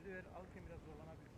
Serdiver alırken biraz zorlanabilir.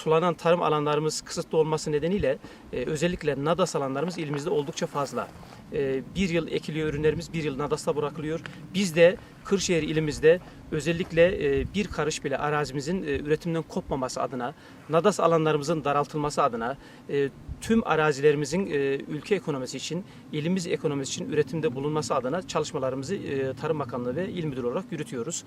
Sulanan tarım alanlarımız kısıtlı olması nedeniyle e, özellikle nadas alanlarımız ilimizde oldukça fazla. E, bir yıl ekiliyor ürünlerimiz, bir yıl nadasta bırakılıyor. Biz de Kırşehir ilimizde özellikle e, bir karış bile arazimizin e, üretimden kopmaması adına, nadas alanlarımızın daraltılması adına, e, tüm arazilerimizin e, ülke ekonomisi için, ilimiz ekonomisi için üretimde bulunması adına çalışmalarımızı e, Tarım Bakanlığı ve İl Müdürü olarak yürütüyoruz.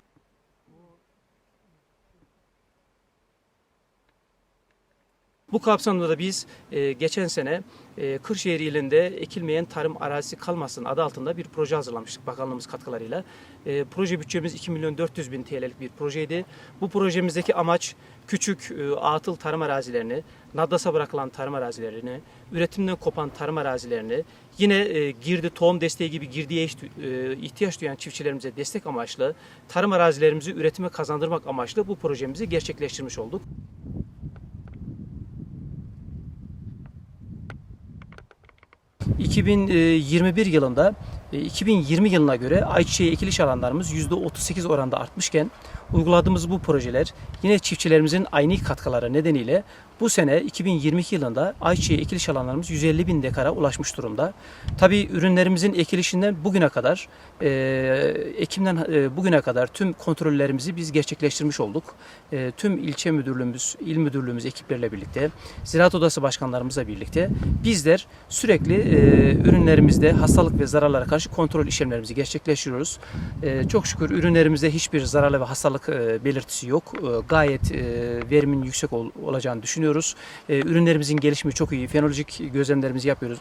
Bu kapsamda da biz e, geçen sene e, Kırşehir ilinde ekilmeyen tarım arazisi kalmasın adı altında bir proje hazırlamıştık bakanlığımız katkılarıyla. E, proje bütçemiz 2 milyon 400 bin TL'lik bir projeydi. Bu projemizdeki amaç küçük e, atıl tarım arazilerini, nadasa bırakılan tarım arazilerini, üretimden kopan tarım arazilerini, yine e, girdi, tohum desteği gibi girdiye e, ihtiyaç duyan çiftçilerimize destek amaçlı, tarım arazilerimizi üretime kazandırmak amaçlı bu projemizi gerçekleştirmiş olduk. ...2021 yılında... e, ...2020 yılına göre ayçiçeği ekiliş alanlarımız %38 oranda artmışken... ...uyguladığımız bu projeler... ...yine çiftçilerimizin aynı katkıları nedeniyle... ...bu sene 2022 yılında ayçiçeği ekiliş alanlarımız 150 bin dekara ulaşmış durumda. Tabii ürünlerimizin ekilişinden bugüne kadar... e, ...Ekim'den e, bugüne kadar tüm kontrollerimizi biz gerçekleştirmiş olduk. E, tüm ilçe müdürlüğümüz, il müdürlüğümüz ekipleriyle birlikte... ...Ziraat Odası başkanlarımızla birlikte... ...bizler sürekli e, ürünlerimizde hastalık ve zararlara karşı kontrol işlemlerimizi gerçekleştiriyoruz. E, çok şükür ürünlerimizde hiçbir zararlı ve hastalık e, belirtisi yok. E, gayet e, verimin yüksek ol- olacağını düşünüyoruz. E, ürünlerimizin gelişimi çok iyi. Fenolojik gözlemlerimizi yapıyoruz.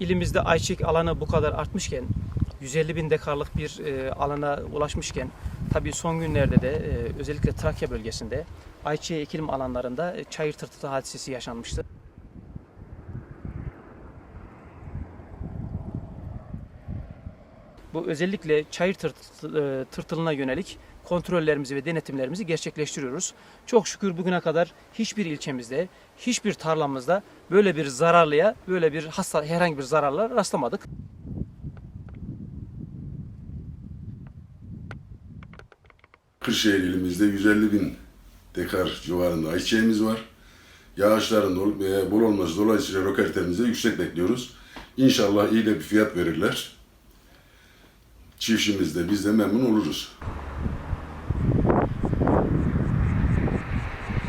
İlimizde ayçiçek alanı bu kadar artmışken 150 bin dekarlık bir e, alana ulaşmışken tabii son günlerde de e, özellikle Trakya bölgesinde ayçiçeği ekilim alanlarında e, çayır tırtılı hadisesi yaşanmıştı. Bu özellikle çayır tırtı- e, tırtılına yönelik kontrollerimizi ve denetimlerimizi gerçekleştiriyoruz. Çok şükür bugüne kadar hiçbir ilçemizde, hiçbir tarlamızda böyle bir zararlıya, böyle bir hasta herhangi bir zararla rastlamadık. Kırşehir ilimizde 150 bin dekar civarında ayçiçeğimiz var. Yağışların ol- bol olması dolayısıyla rokertemizi yüksek bekliyoruz. İnşallah iyi de bir fiyat verirler. Çiftçimiz de biz de memnun oluruz.